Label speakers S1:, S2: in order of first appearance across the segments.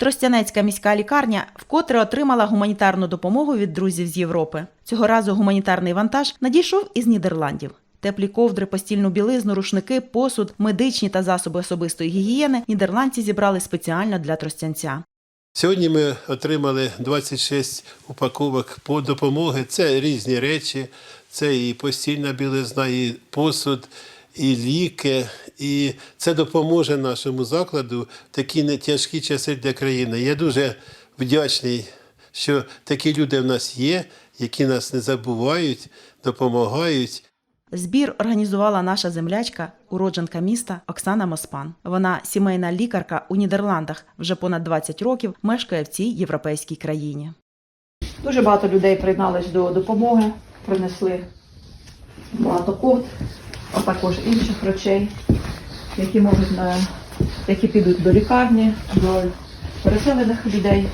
S1: Тростянецька міська лікарня вкотре отримала гуманітарну допомогу від друзів з Європи. Цього разу гуманітарний вантаж надійшов із Нідерландів. Теплі ковдри, постільну білизну, рушники, посуд, медичні та засоби особистої гігієни нідерландці зібрали спеціально для тростянця.
S2: Сьогодні ми отримали 26 упаковок по допомоги. Це різні речі, це і постільна білизна, і посуд, і ліки. І це допоможе нашому закладу в такі не тяжкі часи для країни. Я дуже вдячний, що такі люди в нас є, які нас не забувають, допомагають.
S1: Збір організувала наша землячка, уродженка міста Оксана Моспан. Вона сімейна лікарка у Нідерландах. Вже понад 20 років мешкає в цій європейській країні.
S3: Дуже багато людей приєднались до допомоги, принесли багато ковд, а також інших речей, які можуть на які підуть до лікарні, до переселених людей,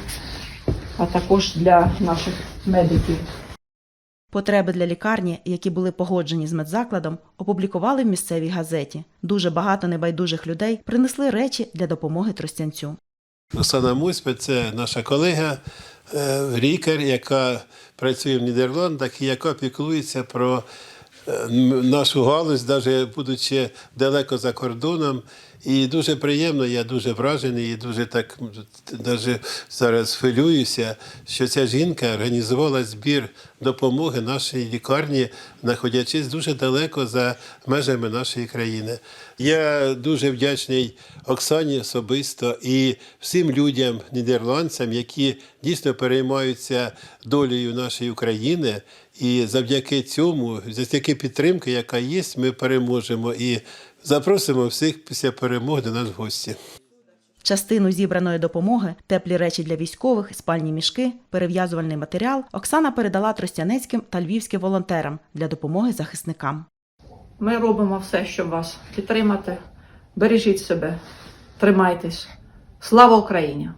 S3: а також для наших медиків.
S1: Потреби для лікарні, які були погоджені з медзакладом, опублікували в місцевій газеті. Дуже багато небайдужих людей принесли речі для допомоги тростянцю.
S2: Оксана Муспе це наша колега, е, лікар, яка працює в Нідерландах і яка піклується про нашу галузь, навіть будучи далеко за кордоном. І дуже приємно, я дуже вражений і дуже так навіть зараз хвилююся, що ця жінка організувала збір допомоги нашій лікарні, знаходячись дуже далеко за межами нашої країни. Я дуже вдячний Оксані особисто і всім людям, нідерландцям, які дійсно переймаються долею нашої України. І завдяки цьому, завдяки підтримки, яка є, ми переможемо і запросимо всіх після перемоги до нас в гості.
S1: Частину зібраної допомоги, теплі речі для військових, спальні мішки, перев'язувальний матеріал Оксана передала тростянецьким та львівським волонтерам для допомоги захисникам.
S3: Ми робимо все, щоб вас підтримати. Бережіть себе, тримайтесь. Слава Україні!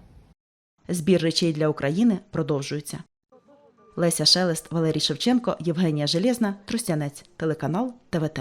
S1: Збір речей для України продовжується. Леся Шелест, Валерій Шевченко, Євгенія Железна, Трустянець, телеканал ТВТ.